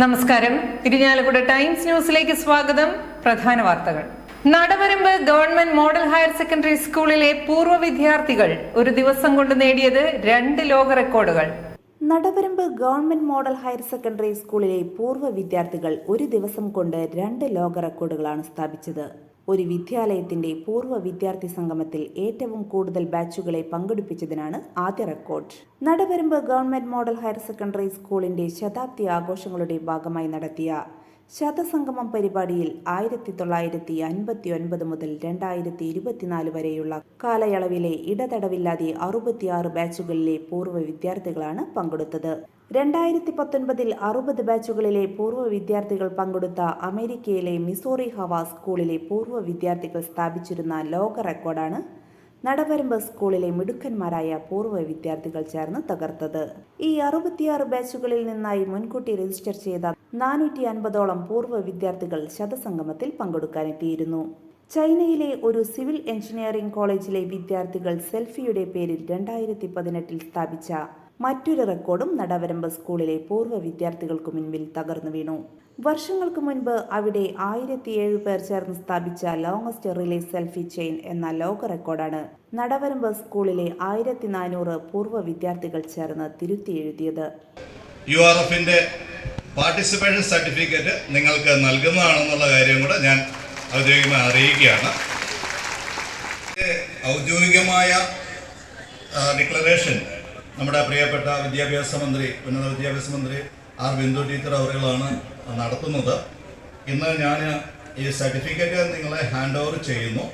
നമസ്കാരം. ഇരിഞ്ഞാലക്കുട ടൈംസ് ന്യൂസിലേക്ക് സ്വാഗതം. പ്രധാന വാർത്തകൾ. Nadavaramba government model higher secondary സ്കൂളിലെ പൂർവ വിദ്യാർത്ഥികൾ ഒരു ദിവസം കൊണ്ട് നേടിയത് രണ്ട് ലോക റെക്കോർഡുകൾ. Nadavaramba government model higher secondary സ്കൂളിലെ പൂർവ വിദ്യാർത്ഥികൾ ഒരു ദിവസം കൊണ്ട് രണ്ട് ലോക റെക്കോർഡുകളാണ് സ്ഥാപിച്ചത്. ഒരു വിദ്യാലയത്തിന്റെ പൂർവ വിദ്യാർത്ഥി സംഗമത്തിൽ ഏറ്റവും കൂടുതൽ ബാച്ചുകളെ പങ്കെടുപ്പിച്ചതിനാണ് ആദ്യ record. Nadavaramba government model higher secondary സ്കൂളിന്റെ ശതാബ്ദി ആഘോഷങ്ങളുടെ ഭാഗമായി നടത്തിയ ശതസംഗമം പരിപാടിയിൽ ആയിരത്തി തൊള്ളായിരത്തി അൻപത്തി ഒൻപത് മുതൽ രണ്ടായിരത്തി ഇരുപത്തിനാല് വരെയുള്ള കാലയളവിലെ ഇടതടവില്ലാതെ അറുപത്തിയാറ് ബാച്ചുകളിലെ പൂർവ വിദ്യാർത്ഥികളാണ് പങ്കെടുത്തത്. രണ്ടായിരത്തി പത്തൊൻപതിൽ അറുപത് ബാച്ചുകളിലെ പൂർവ വിദ്യാർത്ഥികൾ പങ്കെടുത്ത അമേരിക്കയിലെ മിസോറി ഹവ സ്കൂളിലെ പൂർവ വിദ്യാർത്ഥികൾ സ്ഥാപിച്ചിരുന്ന ലോക റെക്കോർഡാണ് നടവരമ്പ് സ്കൂളിലെ മിടുക്കന്മാരായ പൂർവ വിദ്യാർത്ഥികൾ ചേർന്ന് തകർത്തത്. ഈ അറുപത്തിയാറ് ബാച്ചുകളിൽ നിന്നായി മുൻകൂട്ടി രജിസ്റ്റർ ചെയ്ത നാനൂറ്റി അൻപതോളം പൂർവ വിദ്യാർത്ഥികൾ ശതസംഗമത്തിൽ പങ്കെടുക്കാനെത്തിയിരുന്നു. ചൈനയിലെ ഒരു സിവിൽ എഞ്ചിനീയറിംഗ് കോളേജിലെ വിദ്യാർത്ഥികൾ സെൽഫിയുടെ പേരിൽ രണ്ടായിരത്തി പതിനെട്ടിൽ സ്ഥാപിച്ച മറ്റൊരു റെക്കോർഡും നടവരമ്പ് സ്കൂളിലെ പൂർവ വിദ്യാർത്ഥികൾക്ക് മുൻപിൽ തകർന്നു വീണു. വർഷങ്ങൾക്ക് മുൻപ് അവിടെ ആയിരത്തി ഏഴ് പേർ ചേർന്ന് സ്ഥാപിച്ച ലോങ്സ്റ്റ് റിലേ സെൽഫി ചെയിൻ എന്ന ലോക റെക്കോർഡാണ് നടവരമ്പ് സ്കൂളിലെ ആയിരത്തി നാനൂറ് പൂർവ വിദ്യാർത്ഥികൾ ചേർന്ന് തിരുത്തി എഴുതിയത്. യു ആർ എഫിന്റെ പാർട്ടിസിപ്പേഷൻ സർട്ടിഫിക്കറ്റ് നിങ്ങൾക്ക് നൽകുന്നതാണെന്നുള്ള കാര്യം കൂടെ ഞാൻ ഔദ്യോഗികമായി അറിയിക്കുകയാണ്. ഔദ്യോഗികമായ ഡിക്ലറേഷൻ നമ്മുടെ പ്രിയപ്പെട്ട വിദ്യാഭ്യാസ മന്ത്രി ഉന്നത വിദ്യാഭ്യാസ മന്ത്രി ആർ ബിന്ദു ടീച്ചർ അവരുകളാണ് നടത്തുന്നത്. ഇന്ന് ഞാൻ ഈ സർട്ടിഫിക്കറ്റ് നിങ്ങളെ ഹാൻഡ് ഓവർ ചെയ്യുന്നു.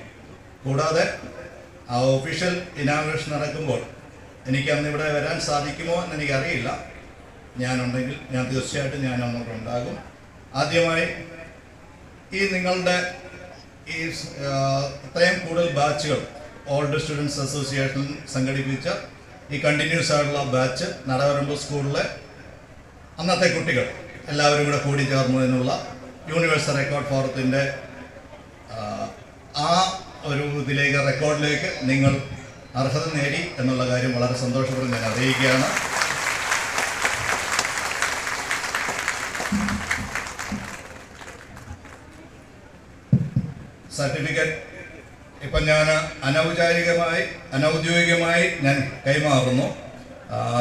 കൂടാതെ ആ ഒഫീഷ്യൽ ഇനാഗ്രേഷൻ നടക്കുമ്പോൾ എനിക്ക് അന്ന് ഇവിടെ വരാൻ സാധിക്കുമോ എന്ന് എനിക്കറിയില്ല. ഞാനുണ്ടെങ്കിൽ ഞാൻ തീർച്ചയായിട്ടും ഞാൻ അങ്ങോട്ട് ഉണ്ടാകും ആദ്യമായി ഈ നിങ്ങളുടെ ഈ ഇത്രയും കൂടുതൽ ബാച്ചുകൾ ഓൾഡ് സ്റ്റുഡൻസ് അസോസിയേഷൻ സംഘടിപ്പിച്ച ഈ കണ്ടിന്യൂസ് ആയിട്ടുള്ള ബാച്ച് നടവരമ്പ് സ്കൂളിലെ അന്നത്തെ കുട്ടികൾ എല്ലാവരും കൂടെ കൂടി ചേർന്നതിനുള്ള യൂണിവേഴ്സൽ റെക്കോർഡ് ഫോറത്തിന്റെ ആ ഒരു ഇതിലേക്ക് റെക്കോർഡിലേക്ക് നിങ്ങൾ അർഹത നേടി എന്നുള്ള കാര്യം വളരെ സന്തോഷപ്പെടും ഞാൻ അറിയിക്കുകയാണ്. സർട്ടിഫിക്കറ്റ് ഇപ്പം ഞാൻ അനൗചാരികമായി അനൗദ്യോഗികമായി ഞാൻ കൈമാറുന്നു.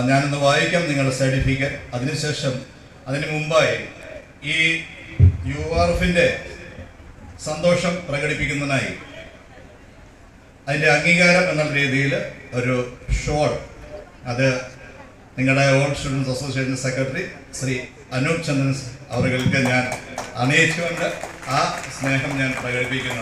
ഞാനൊന്ന് വായിക്കാം നിങ്ങളുടെ സർട്ടിഫിക്കറ്റ്. അതിനുശേഷം അതിന് മുമ്പായി ഈ യു ആർ എഫിന്റെ സന്തോഷം പ്രകടിപ്പിക്കുന്നതിനായി അതിന്റെ അംഗീകാരം എന്ന രീതിയിൽ ഒരു ഷോൾ. അത് നിങ്ങളുടെ old students association secretary Shri Anoop Chandran അവർക്ക് ഞാൻ അണിയിച്ചുകൊണ്ട് ആ സ്നേഹം ഞാൻ പ്രകടിപ്പിക്കുന്നു.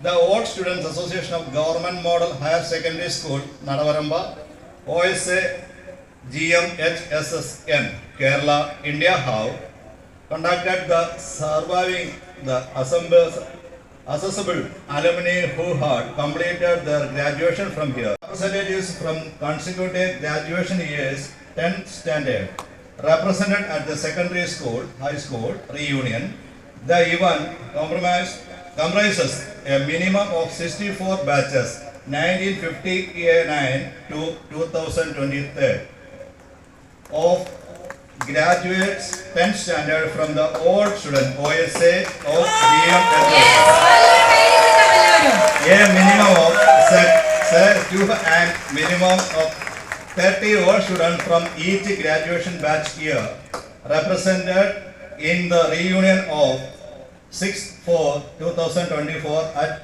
The Old Students Association of Government Model Higher Secondary School, Nadavaramba, OSA GMHSSN, Kerala, India have conducted the surviving the accessible alumni who had completed their graduation from here. Representatives from consecutive graduation years 10th standard represented at the secondary school, high school reunion. The event comprises a minimum of 64 batches 1959 to 2023 of graduates 10th standard from the old student OSA of BMS. A minimum of set two and minimum of 30 old students from each graduation batch year represented in the reunion of 6-4-2024 at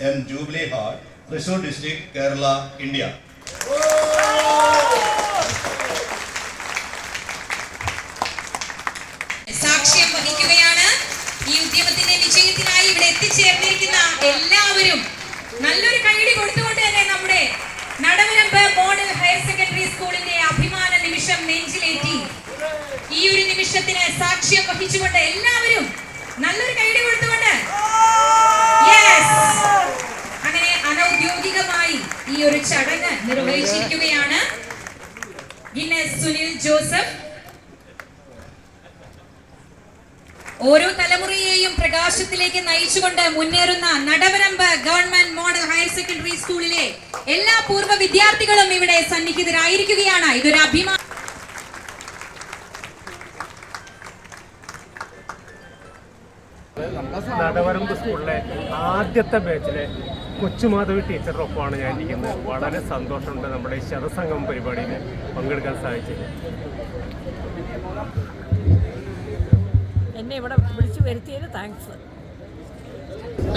N Jubilee Hall, Thrissur District, Kerala, India. സാക്ഷ്യം വഹിക്കുകയാണ് ഈ ഉദ്യമത്തിന്റെ വിജയത്തിനായി ഇവിടെ എത്തിച്ചേർന്നിരിക്കുന്ന എല്ലാവരും നല്ലൊരു കൈയടി കൊടുത്തുകൊണ്ട് പ്രകാശത്തിലേക്ക് നയിച്ചുകൊണ്ട് മുന്നേറുന്ന Nadavaramba government model higher secondary സ്കൂളിലെ എല്ലാ പൂർവ വിദ്യാർത്ഥികളും ഇവിടെ സന്നിഹിതരായിരിക്കുകയാണ്. ഇതൊരു അഭിമാന നടവരമ്പ് സ്കൂളിലെ ആദ്യത്തെ ബാച്ചിലെ കൊച്ചുമാധവി ടീച്ചറുടെ ഒപ്പമാണ് ഞാൻ ഇരിക്കുന്നത്. വളരെ സന്തോഷമുണ്ട് നമ്മുടെ ഈ ശതസംഗം പരിപാടിയിൽ പങ്കെടുക്കാൻ സാധിച്ചത്. എന്നെ ഇവിടെ വിളിച്ചു വരുത്തിയതിന് താങ്ക്സ്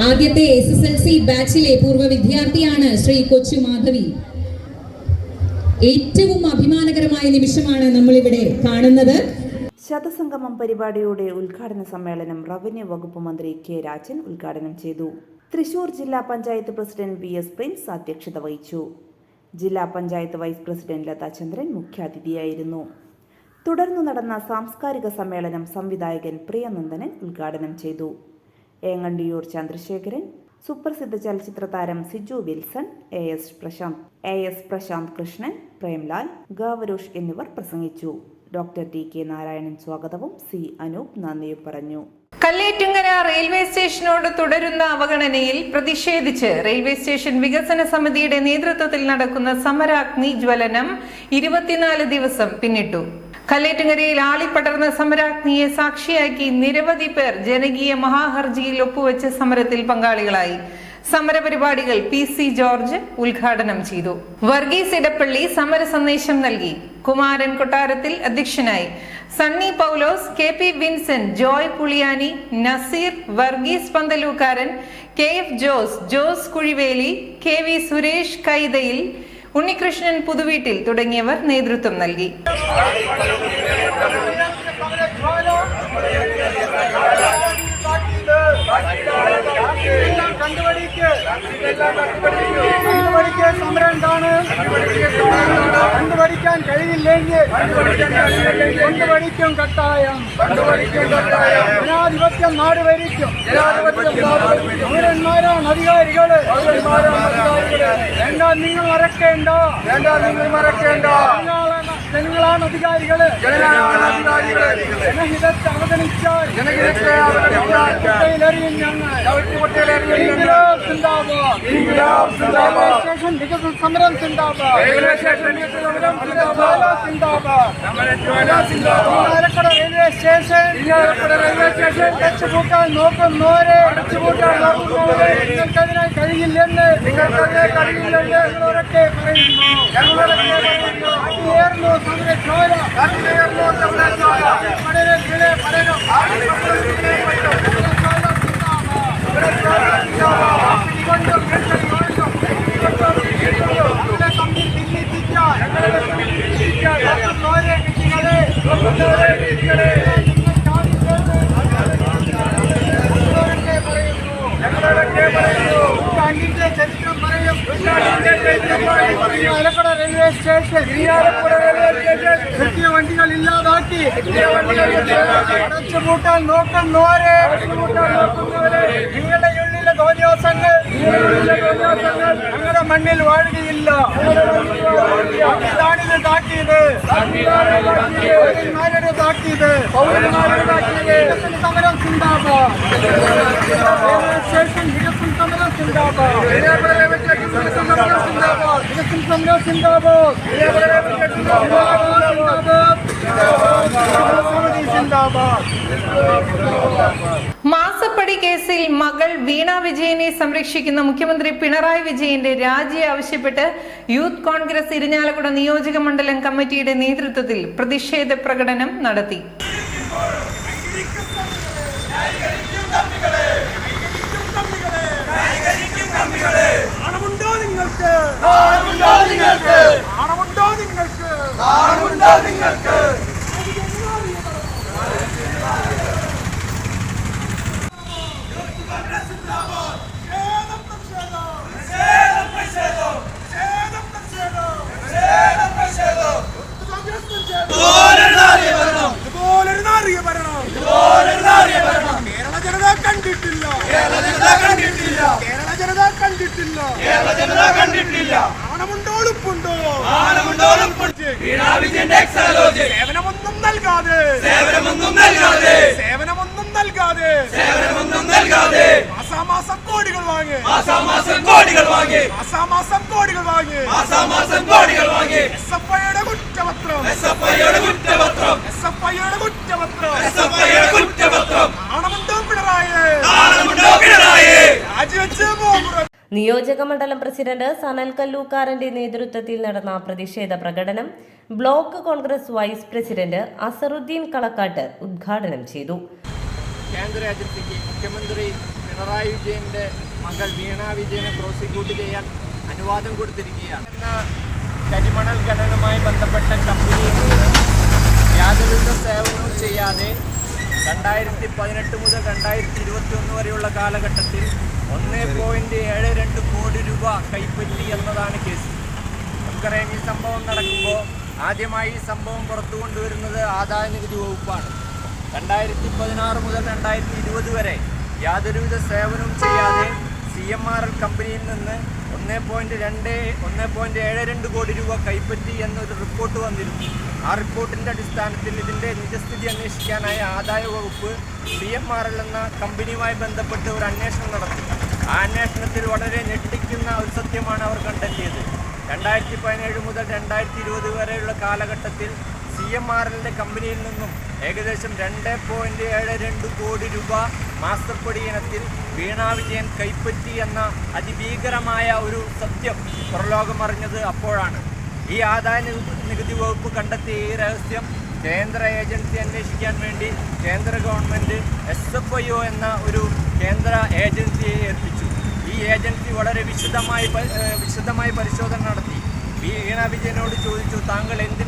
ആദ്യത്തെ എസ് എസ് എൽ സി ബാച്ചിലെ പൂർവ വിദ്യാർത്ഥിയാണ് ശ്രീ കൊച്ചു മാധവി. ഏറ്റവും അഭിമാനകരമായ നിമിഷമാണ് നമ്മൾ ഇവിടെ കാണുന്നത്. ശതസംഗമം പരിപാടിയുടെ ഉദ്ഘാടന സമ്മേളനം റവന്യൂ വകുപ്പ് മന്ത്രി കെ രാജൻ ഉദ്ഘാടനം ചെയ്തു. തൃശൂർ ജില്ലാ panchayat president V S Prince അധ്യക്ഷത വഹിച്ചു. ജില്ലാ പഞ്ചായത്ത് വൈസ് പ്രസിഡന്റ് ലതാ ചന്ദ്രൻ മുഖ്യാതിഥിയായിരുന്നു. തുടർന്ന് നടന്ന സാംസ്കാരിക സമ്മേളനം സംവിധായകൻ പ്രിയനന്ദനൻ ഉദ്ഘാടനം ചെയ്തു. ഏങ്ങണ്ടിയൂർ ചന്ദ്രശേഖരൻ സുപ്രസിദ്ധ ചലച്ചിത്ര താരം Siju Wilson A S Prashanth A S Prashanth Krishnan Premlal ഗാവരൂഷ് എന്നിവർ പ്രസംഗിച്ചു. ഡോക്ടർ ടി കെ നാരായണൻ സ്വാഗതവും സി അനൂപ് നന്ദിയും പറഞ്ഞു. കല്ലേറ്റുങ്കര റെയിൽവേ സ്റ്റേഷനോട് തുടരുന്ന അവഗണനയിൽ പ്രതിഷേധിച്ച് റെയിൽവേ സ്റ്റേഷൻ വികസന സമിതിയുടെ നേതൃത്വത്തിൽ നടക്കുന്ന സമരാഗ്നി ജ്വലനം ഇരുപത്തിനാല് ദിവസം പിന്നിട്ടു. കല്ലേറ്റുങ്കരയിൽ ആളിപ്പടർന്ന സമരാഗ്നിയെ സാക്ഷിയാക്കി നിരവധി പേർ ജനകീയ മഹാഹർജിയിൽ ഒപ്പുവെച്ച സമരത്തിൽ പങ്കാളികളായി. സമരപരിപാടികൾ പി സി ജോർജ് ഉദ്ഘാടനം ചെയ്തു. വർഗീസ് ഇടപ്പള്ളി സമര സന്ദേശം നൽകി. കുമാരൻ കൊട്ടാരത്തിൽ അധ്യക്ഷനായി. Sunny Paulose K P Vincent Joy Puliyani Nazeer Varghese Panthalookkaran K F Jose Jose Kuzhiveli K V Suresh Kaithayil Unnikrishnan Puthuveettil തുടങ്ങിയവർ നേതൃത്വം നൽകി. കണ്ടുപഠിക്കാൻ സമരം എന്താണ്? കണ്ടുപഠിക്കാൻ കഴിയില്ലെങ്കിൽ കൊണ്ടുപഠിക്കും കട്ടായം. ജനാധിപത്യം നാട് ഭരിക്കും. പൗരന്മാരാണ് അധികാരികൾ. വേണ്ട നിങ്ങൾ മറക്കേണ്ട. വേണ്ട നിങ്ങൾ മറക്കേണ്ട. ജനങ്ങളാണ് അധികാരികൾ. ജനഹിതത്തെ അവഗണിച്ചാൽ സമരം സിന്ദാബാദ് സമരം Irinjalakuda railway station. Irinjalakuda railway station. അടച്ചുപൂട്ടാൻ നോക്കുന്നവരെ അടച്ചുപൂട്ടാൻ നോക്കുന്നവരെ നിങ്ങൾക്കതിനായി കഴിയില്ലെന്ന് നിങ്ങൾക്കതിനെ കഴിയില്ലെന്ന് ഞങ്ങളൊരൊക്കെ പറയുന്നു. ഞങ്ങളൊരൊക്കെ പറയുന്നു. അടിയേറുന്നു സമരജ്വാല അടിയേറുന്നു സമരജ്വാല പഠനം കീഴെ പഠനം സമരജ്വാല அலப்பட ரயில்வே ஸ்டேஷன் வெற்றிய வண்டிகள் இல்லாதாக்கி அடைச்ச மூட்டால் நோக்கம் நோரே நோக்கம் நோரே തോന്നിയാസങ്ങൾ ഞങ്ങളുടെ മണ്ണിൽ വാഴുകയില്ല. ഇതാണിത് താക്കിയത് പൗരന്മാരുടെ താക്കിയത് സമരം റെയിൽവേ സ്റ്റേഷൻ വികസന സമരം റെയിൽവേ വികസന സമരം സിന്ദാബാദ് വികസന സമരം കേസിൽ മകൾ വീണ വിജയനെ സംരക്ഷിക്കുന്ന മുഖ്യമന്ത്രി പിണറായി വിജയന്റെ രാജി ആവശ്യപ്പെട്ട് യൂത്ത് കോൺഗ്രസ് ഇരിഞ്ഞാലക്കുട നിയോജക മണ്ഡലം കമ്മിറ്റിയുടെ നേതൃത്വത്തിൽ പ്രതിഷേധ പ്രകടനം നടത്തി. നിങ്ങൾക്ക്? നിങ്ങൾക്ക്? നിങ്ങൾക്ക്? കണ്ടിട്ടില്ല ആണമുണ്ടോ ഉളുപ്പുണ്ടോ? ആണമുണ്ടോ ഉളുപ്പുണ്ട്. സേവനമൊന്നും നൽകാതെ. സേവനമൊന്നും നൽകാതെ. സേവനമൊന്നും നൽകാതെ. നൽകാതെ സേവനമൊന്നും നൽകാതെ. മാസാമാസം കോടികൾ വാങ്ങി. മാസാമാസം കോടികൾ വാങ്ങി. മാസാമാസം കോടികൾ വാങ്ങി. മാസാമാസം കോടികൾ വാങ്ങി. എസ് എഫ് ഐയുടെ കുറ്റപത്രം. എസ് എഫ് ഐയുടെ കുറ്റപത്രം. എസ് എഫ് ഐയുടെ കുറ്റപത്രം. എസ് എഫ് ഐയുടെ കുറ്റപത്രം. ആണമുണ്ടോ പിണറായി? ആണമുണ്ടോ പിണറായി? രാജിവെച്ച് പോകും നിയോജക മണ്ഡലം പ്രസിഡന്റ് സനൽ കല്ലൂക്കാരന്റെ നേതൃത്വത്തിൽ നടന്ന പ്രതിഷേധ പ്രകടനം block Congress vice president Azharuddin Kalakkattu ഉദ്ഘാടനം ചെയ്തു. കേന്ദ്ര ഏജൻസിക്ക് മുഖ്യമന്ത്രി പിണറായി വിജയന്റെ മകൾ വീണ വിജയനെ പ്രോസിക്യൂട്ട് ചെയ്യാൻ അനുവാദം കൊടുത്തിരിക്കുകയാണ്. എന്ന കരിമണൽ ഖനനവുമായി ബന്ധപ്പെട്ട കമ്പനിയിൽ യാതൊരു സേവനവും ചെയ്യാതെ രണ്ടായിരത്തി പതിനെട്ട് മുതൽ രണ്ടായിരത്തി ഇരുപത്തി ഒന്ന് വരെയുള്ള കാലഘട്ടത്തിൽ ഒന്ന് പോയിന്റ് ഏഴ് രണ്ട് കോടി രൂപ കൈപ്പറ്റി എന്നതാണ് കേസ്. നമുക്കറിയാം ഈ സംഭവം നടക്കുമ്പോൾ ആദ്യമായി ഈ സംഭവം പുറത്തു കൊണ്ടുവരുന്നത് ആദായ നികുതി വകുപ്പാണ്. രണ്ടായിരത്തി പതിനാറ് മുതൽ രണ്ടായിരത്തി ഇരുപത് വരെ യാതൊരുവിധ സേവനവും ചെയ്യാതെ സി എം ആർ എൽ കമ്പനിയിൽ നിന്ന് ഒന്ന് പോയിന്റ് രണ്ട് ഒന്ന് പോയിന്റ് ഏഴ് രണ്ട് കോടി രൂപ കൈപ്പറ്റി എന്നൊരു റിപ്പോർട്ട് വന്നിരുന്നു. ആ റിപ്പോർട്ടിന്റെ അടിസ്ഥാനത്തിൽ ഇതിന്റെ നിജസ്ഥിതി അന്വേഷിക്കാനായി ആദായ വകുപ്പ് ഡി എം ആർ എൽ എന്ന കമ്പനിയുമായി ബന്ധപ്പെട്ട് ഒരു അന്വേഷണം നടത്തി. ആ അന്വേഷണത്തിൽ വളരെ ഞെട്ടിക്കുന്ന ഒരു സത്യമാണ് അവർ കണ്ടെത്തിയത്. രണ്ടായിരത്തി പതിനേഴ് മുതൽ രണ്ടായിരത്തി ഇരുപത് വരെയുള്ള കാലഘട്ടത്തിൽ സി എം ആർ എല്ലിന്റെ കമ്പനിയിൽ നിന്നും ഏകദേശം രണ്ട് പോയിന്റ് ഏഴ് രണ്ട് കോടി രൂപ മാസ്റ്റർപ്പൊടി ഇനത്തിൽ വീണ വിജയൻ കൈപ്പറ്റി എന്ന അതിഭീകരമായ ഒരു സത്യം പുറലോകം അറിഞ്ഞത് അപ്പോഴാണ്. ഈ ആദായ നികുതി വകുപ്പ് കണ്ടെത്തിയ ഈ രഹസ്യം കേന്ദ്ര ഏജൻസി അന്വേഷിക്കാൻ വേണ്ടി കേന്ദ്ര government S F I O എന്ന ഒരു കേന്ദ്ര ഏജൻസിയെ ഏൽപ്പിച്ചു. ഈ ഏജൻസി വളരെ വിശദമായി വിശദമായി പരിശോധന നടത്തി. വീണ വിജയനോട് ചോദിച്ചു താങ്കൾ എന്തിന്റെ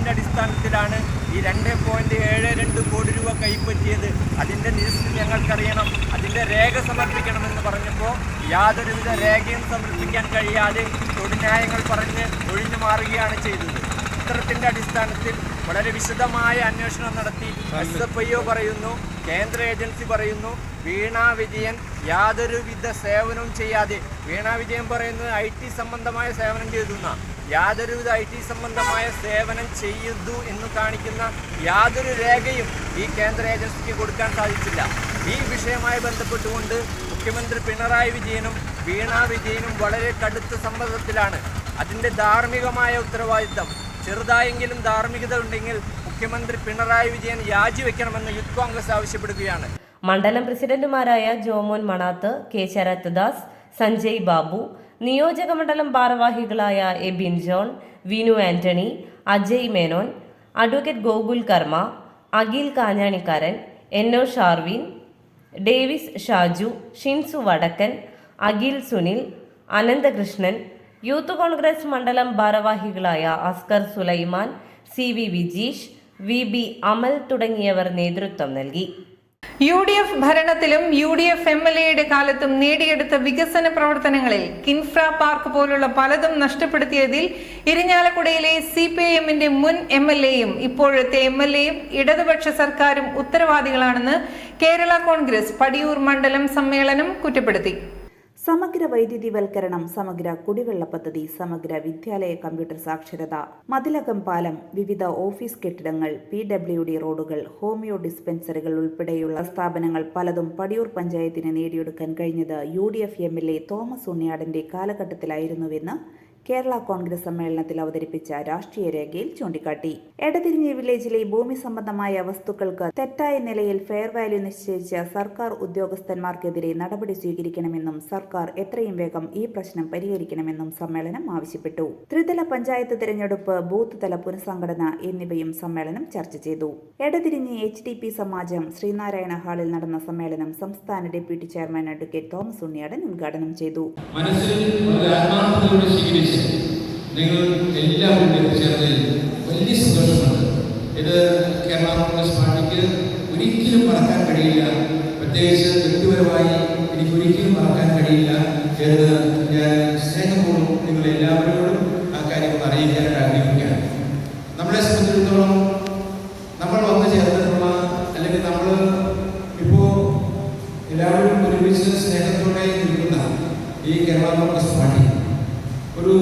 അടിസ്ഥാനത്തിലാണ് ഈ രണ്ട് പോയിന്റ് ഏഴ് രണ്ട് കോടി രൂപ കൈപ്പറ്റിയത്. അതിന്റെ ലിസ്റ്റ് ഞങ്ങൾക്കറിയണം. അതിന്റെ രേഖ സമർപ്പിക്കണമെന്ന് പറഞ്ഞപ്പോൾ യാതൊരുവിധ രേഖയും സമർപ്പിക്കാൻ കഴിയാതെ തൊടിന്യായങ്ങൾ പറഞ്ഞ് ഒഴിഞ്ഞു മാറുകയാണ് ചെയ്തത്. ചിത്രത്തിന്റെ അടിസ്ഥാനത്തിൽ വളരെ വിശദമായ അന്വേഷണം നടത്തി എസ് എഫ് ഐ ഒ പറയുന്നു കേന്ദ്ര ഏജൻസി പറയുന്നു വീണ വിജയൻ യാതൊരുവിധ സേവനവും ചെയ്യാതെ വീണ വിജയൻ പറയുന്നത് ഐ ടി സംബന്ധമായ സേവനം ചെയ്തു എന്നാ. യാതൊരുവിധ ഐ ടി സംബന്ധമായ സേവനം ചെയ്യുന്നു എന്ന് കാണിക്കുന്ന യാതൊരു രേഖയും ഈ കേന്ദ്ര ഏജൻസിക്ക് കൊടുക്കാൻ സാധിച്ചില്ല. ഈ വിഷയവുമായി ബന്ധപ്പെട്ടുകൊണ്ട് മുഖ്യമന്ത്രി പിണറായി വിജയനും വീണ വിജയനും വളരെ കടുത്ത സമ്മർദ്ദത്തിലാണ്. അതിന്റെ ധാർമ്മികമായ ഉത്തരവാദിത്തം ചെറുതായെങ്കിലും ധാർമ്മികത ഉണ്ടെങ്കിൽ മുഖ്യമന്ത്രി പിണറായി വിജയൻ രാജിവെക്കണമെന്ന് യൂത്ത് കോൺഗ്രസ് ആവശ്യപ്പെടുകയാണ്. മണ്ഡലം പ്രസിഡന്റുമാരായ ജോമോൻ മണാത്ത് കെ ശരത് ദാസ് സഞ്ജയ് ബാബു നിയോജക മണ്ഡലം ഭാരവാഹികളായ Ebin John Vinu Antony Ajay Menon advocate Gokul Karma Akhil Kanjanikkaran O Sharvin Davis Shaju Shinsu Vadakkan Akhil Sunil Ananthakrishnan youth Congress മണ്ഡലം ഭാരവാഹികളായ Askar Sulaiman C V Vijeesh V B Amal തുടങ്ങിയവർ നേതൃത്വം നൽകി. U D F ഭരണത്തിലും U D F M L എയുടെ കാലത്തും നേടിയെടുത്ത വികസന പ്രവർത്തനങ്ങളിൽ കിൻഫ്ര പാർക്ക് പോലുള്ള പലതും നഷ്ടപ്പെടുത്തിയതിൽ ഇരിഞ്ഞാലക്കുടയിലെ സി പി ഐ എമ്മിന്റെ മുൻ എം എൽ എയും ഇപ്പോഴത്തെ എം എൽ എയും ഇടതുപക്ഷ സർക്കാരും ഉത്തരവാദികളാണെന്ന് കേരള കോൺഗ്രസ് പടിയൂർ മണ്ഡലം സമ്മേളനം കുറ്റപ്പെടുത്തി. സമഗ്ര വൈദ്യുതിവൽക്കരണം സമഗ്ര കുടിവെള്ള പദ്ധതി സമഗ്ര വിദ്യാലയ കമ്പ്യൂട്ടർ സാക്ഷരത മതിലകം പാലം വിവിധ ഓഫീസ് കെട്ടിടങ്ങൾ പി ഡബ്ല്യു ഡി റോഡുകൾ ഹോമിയോ ഡിസ്പെൻസറികൾ ഉൾപ്പെടെയുള്ള സ്ഥാപനങ്ങൾ പലതും പടിയൂർ പഞ്ചായത്തിന് നേടിയെടുക്കാൻ കഴിഞ്ഞത് U D F M L A Thomas ഉണ്ണിയാടന്റെ കാലഘട്ടത്തിലായിരുന്നുവെന്ന് കേരള കോൺഗ്രസ് സമ്മേളനത്തിൽ അവതരിപ്പിച്ച രാഷ്ട്രീയ രേഖയിൽ ചൂണ്ടിക്കാട്ടി. എടതിരിഞ്ഞി വില്ലേജിലെ ഭൂമി സംബന്ധമായ വസ്തുക്കൾക്ക് തെറ്റായ നിലയിൽ ഫെയർ വാല്യൂ നിശ്ചയിച്ച സർക്കാർ ഉദ്യോഗസ്ഥന്മാർക്കെതിരെ നടപടി സ്വീകരിക്കണമെന്നും സർക്കാർ എത്രയും വേഗം ഈ പ്രശ്നം പരിഹരിക്കണമെന്നും സമ്മേളനം ആവശ്യപ്പെട്ടു. ത്രിതല പഞ്ചായത്ത് തിരഞ്ഞെടുപ്പ് ബൂത്ത് തല പുനഃസംഘടന എന്നിവയും സമ്മേളനം ചർച്ച ചെയ്തു. Edathirinji H D P Samajam Sreenarayana ഹാളിൽ നടന്ന സമ്മേളനം സംസ്ഥാന deputy chairman advocate Thomas Unniyadan ഉദ്ഘാടനം ചെയ്തു. വളരെ ആത്മാർത്ഥതയോടെ സ്വീകരിച്ച് നിങ്ങൾ എല്ലാവരും എത്തിച്ചേർന്നതിൽ വലിയ സന്തോഷമുണ്ട് ഇത് കേരള കോൺഗ്രസ് പാർട്ടിക്ക് ഒരിക്കലും മറക്കാൻ കഴിയില്ല. പ്രത്യേകിച്ച് വ്യക്തിപരമായി എനിക്ക് ഒരിക്കലും മറക്കാൻ കഴിയില്ല എന്ന് ഞാൻ സ്നേഹപൂർവം നിങ്ങൾ എല്ലാവരോടും ആ കാര്യം അറിയിക്കാനായിട്ട് ആഗ്രഹിക്കുകയാണ്. നമ്മളെ സംബന്ധിച്ചിടത്തോളം നമ്മൾ വന്നു ചേർന്നിട്ടുള്ള അല്ലെങ്കിൽ നമ്മൾ ഇപ്പോൾ എല്ലാവരും ഒരുമിച്ച് സ്നേഹത്തോടെ നിൽക്കുന്ന ഈ കേരള കോൺഗ്രസ് പാർട്ടി ഒരു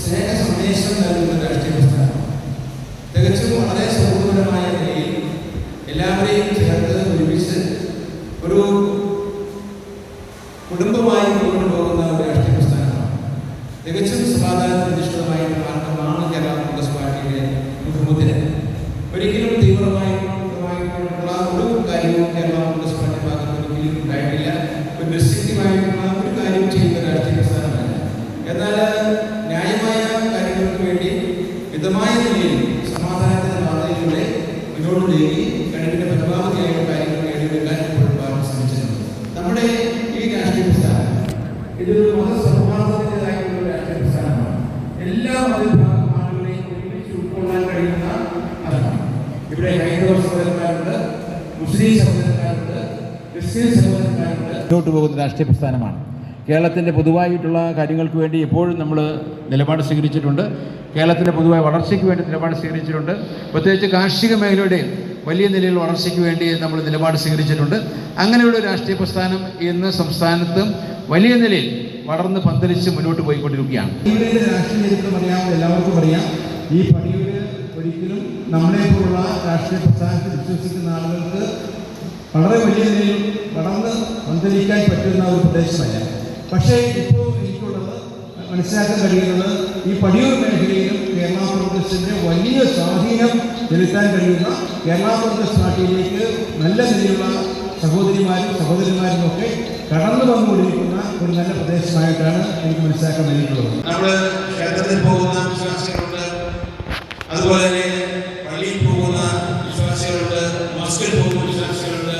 സ്നേഹ സന്ദേശം നൽകുന്ന രാഷ്ട്രീയ പ്രസ്ഥാനം തികച്ചും വളരെ സൗഹൃദപരമായ നിലയിൽ എല്ലാവരെയും ചേർത്ത് ഒരുമിച്ച് സമാധാനത്തിന് അധിഷ്ഠിതമായ ഒരു മാർഗമാണ് കേരള കോൺഗ്രസ് പാർട്ടിയുടെ മുഖമുദ്ര ഒരിക്കലും തീവ്രമായിട്ടുള്ള ഒരു കാര്യവും കേരള കോൺഗ്രസ് പാർട്ടി ഭാഗത്ത് ഒരിക്കലും ഉണ്ടായിട്ടില്ല. ഒരു നിശ്ചിതമായിട്ടുള്ള ഒരു കാര്യം ചെയ്യുന്ന രാഷ്ട്രീയ പ്രസ്ഥാനമല്ല. എന്നാൽ ന്യായമായ കാര്യങ്ങൾക്ക് വേണ്ടി മിതമായ നിലയിൽ സമാധാനത്തിന്റെ പാതയിലൂടെ മുന്നോട്ട് നീങ്ങി കഴിവിന്റെ പരമാവധിയായ കാര്യങ്ങൾ നേടിയെടുക്കാൻ പാർട്ടി ശ്രമിച്ചിട്ടുണ്ട്. നമ്മുടെ ഈ രാഷ്ട്രീയ പ്രസ്ഥാനം ഇതൊരു പ്രസ്ഥാനമാണ് എല്ലാ മതവിഭാഗം ഒരുമിച്ച് ഉൾക്കൊള്ളാൻ കഴിയുന്ന അതാണ്. ഇവിടെ ഹൈന്ദവ സഹോദരന്മാരുണ്ട് മുസ്ലിം സഹോദരന്മാരുണ്ട് ക്രിസ്ത്യൻ സഹോദരന്മാരുണ്ട്. മുന്നോട്ട് പോകുന്ന രാഷ്ട്രീയ പ്രസ്ഥാനമാണ്. കേരളത്തിന്റെ പൊതുവായിട്ടുള്ള കാര്യങ്ങൾക്ക് വേണ്ടി എപ്പോഴും നമ്മൾ നിലപാട് സ്വീകരിച്ചിട്ടുണ്ട്. കേരളത്തിന്റെ പൊതുവായ വളർച്ചയ്ക്ക് വേണ്ടി നിലപാട് സ്വീകരിച്ചിട്ടുണ്ട്. പ്രത്യേകിച്ച് കാർഷിക മേഖലയുടെ വലിയ നിലയിൽ വളർച്ചയ്ക്ക് വേണ്ടി നമ്മൾ നിലപാട് സ്വീകരിച്ചിട്ടുണ്ട്. അങ്ങനെയുള്ള രാഷ്ട്രീയ പ്രസ്ഥാനം ഇന്ന് സംസ്ഥാനത്തും വലിയ നിലയിൽ വളർന്ന് പന്തലിച്ച് മുന്നോട്ട് പോയിക്കൊണ്ടിരിക്കുകയാണ്. രാഷ്ട്രീയ ചരിത്രം അറിയാവുന്ന എല്ലാവർക്കും അറിയാം. ഈ പണിയൂര് ഒരിക്കലും നമ്മളെ പോലുള്ള രാഷ്ട്രീയ പ്രസ്ഥാനത്തിൽ വിശ്വസിക്കുന്ന ആളുകൾക്ക് വളരെ വലിയ നിലയിൽ വളർന്ന് പന്തലിക്കാൻ പറ്റുന്ന ഒരു പ്രദേശമല്ല. പക്ഷേ ഇപ്പോൾ എനിക്കുള്ളത് മനസ്സിലാക്കാൻ കഴിയുന്നത് ഈ പടിയൂർ മേഖലയിലും കേരള കോൺഗ്രസിന്റെ വലിയ സ്വാധീനം ചെലുത്താൻ കഴിയുന്ന കേരള കോൺഗ്രസ് പാർട്ടിയിലേക്ക് നല്ല നിലയിലുള്ള സഹോദരിമാരും സഹോദരന്മാരും ഒക്കെ കടന്നു വന്നുകൊണ്ടിരിക്കുന്ന ഒരു നല്ല പ്രദേശമായിട്ടാണ് എനിക്ക് മനസ്സിലാക്കാൻ കഴിഞ്ഞിട്ടുള്ളത്. നമ്മൾ ക്ഷേത്രത്തിൽ പോകുന്ന വിശ്വാസികളുണ്ട്. അതുപോലെ തന്നെ പള്ളിയിൽ പോകുന്ന വിശ്വാസികളുണ്ട് മോസ്കിൽ പോകുന്ന വിശ്വാസികളുണ്ട്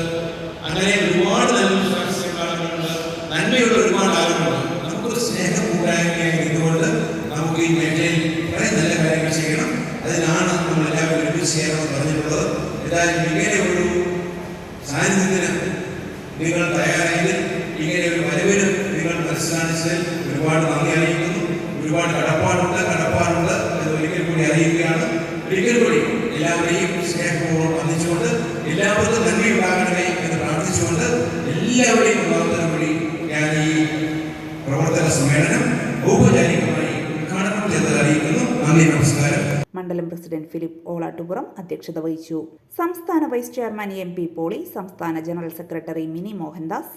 അങ്ങനെ ഒരുപാട് നല്ല വിശ്വാസികളുടെ ആളുകളുണ്ട് നന്മയുള്ള ഒരുപാട് ആളുകളുണ്ട് നമുക്കൊരു സ്നേഹം കൂട്ടായ്മയായി ഇതുകൊണ്ട് നമുക്ക് ഈ മേഖലയിൽ കുറേ നല്ല കാര്യങ്ങൾ ചെയ്യണം അതിനാണ് നമ്മൾ എല്ലാവരും ഒരുമിച്ച് ചെയ്യണമെന്ന് പറഞ്ഞിട്ടുള്ളത് എന്തായാലും ഇങ്ങനെ ഒരു സാന്നിധ്യത്തിന് നിങ്ങൾ തയ്യാറെങ്കിൽ ഇങ്ങനെ ഒരു വരവിന് നിങ്ങൾ മനസ്സിലാണിച്ചതിൽ ഒരുപാട് നന്ദി അറിയിക്കുന്നു ഒരുപാട് കടപ്പാടുണ്ട് കടപ്പാടുണ്ട് അത് ഒരിക്കൽ കൂടി അറിയിക്കുകയാണ് ഒരിക്കൽ കൂടി എല്ലാവരെയും സ്നേഹപൂർവം വന്ദിച്ചുകൊണ്ട് എല്ലാവർക്കും നന്ദി ഉണ്ടാകണമേ എന്ന് പ്രാർത്ഥിച്ചുകൊണ്ട് എല്ലാവരെയും പ്രവർത്തനം കൂടി ഞാൻ ഈ പ്രവർത്തന സമ്മേളനം ഔപചാരികമായി ഉദ്ഘാടനം ചെയ്ത് അറിയിക്കുന്നു നമസ്കാരം. മണ്ഡലം പ്രസിഡന്റ് ഫിലിപ്പ് ഓളാട്ടുപുറം അധ്യക്ഷത വഹിച്ചു. സംസ്ഥാന vice chairman M P Poly സംസ്ഥാന ജനറൽ സെക്രട്ടറി മിനി മോഹൻദാസ്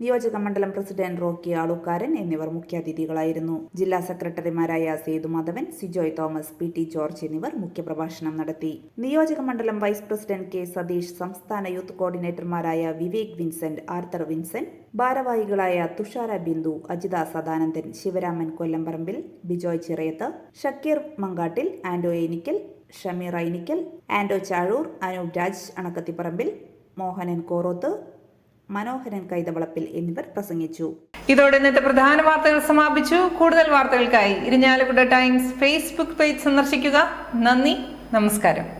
നിയോജക മണ്ഡലം പ്രസിഡന്റ് റോക്കി ആളുക്കാരൻ എന്നിവർ മുഖ്യാതിഥികളായിരുന്നു. ജില്ലാ സെക്രട്ടറിമാരായ Sethu Madhavan Sijoy Thomas P T George എന്നിവർ മുഖ്യപ്രഭാഷണം നടത്തി. നിയോജക മണ്ഡലം വൈസ് പ്രസിഡന്റ് കെ സതീഷ് സംസ്ഥാന യൂത്ത് കോർഡിനേറ്റർമാരായ വിവേക് വിൻസെന്റ് ആർത്തർ വിൻസെന്റ് ഭാരവാഹികളായ തുഷാര ബിന്ദു അജിത സദാനന്ദൻ ശിവരാമൻ കൊല്ലംപറമ്പിൽ ബിജോയ് ചിറയത്ത് ഷക്കീർ മങ്കാട്ടിൽ ആൻഡോ ഏനിക്കൽ ഷമീർ ഐനിക്കൽ ആൻഡോ ചാഴൂർ അനൂപ് രാജ് അണക്കത്തിപ്പറമ്പിൽ മോഹനൻ കോറോത്ത് മനോഹരൻ കൈതവളപ്പിൽ എന്നിവർ പ്രസംഗിച്ചു. ഇതോടെ ഇന്നത്തെ പ്രധാന വാർത്തകൾ സമാപിച്ചു. കൂടുതൽ വാർത്തകൾക്കായി ഇരിഞ്ഞാലക്കുട ടൈംസ് ഫേസ്ബുക്ക് പേജ് സന്ദർശിക്കുക. നന്ദി. നമസ്കാരം.